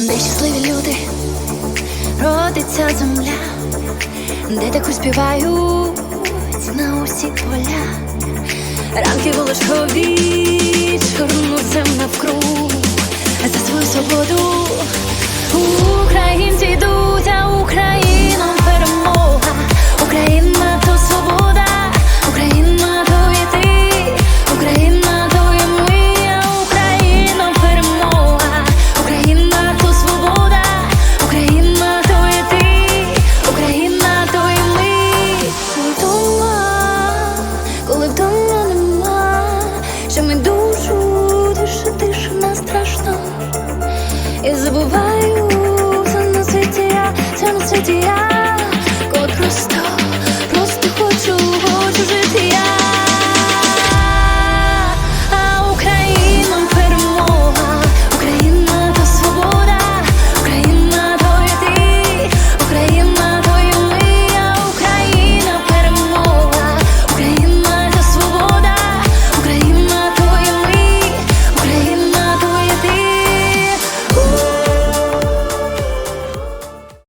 де щасливі люди, родиться земля, де таку співають на усі поля. Ранки волошкові. 不怕。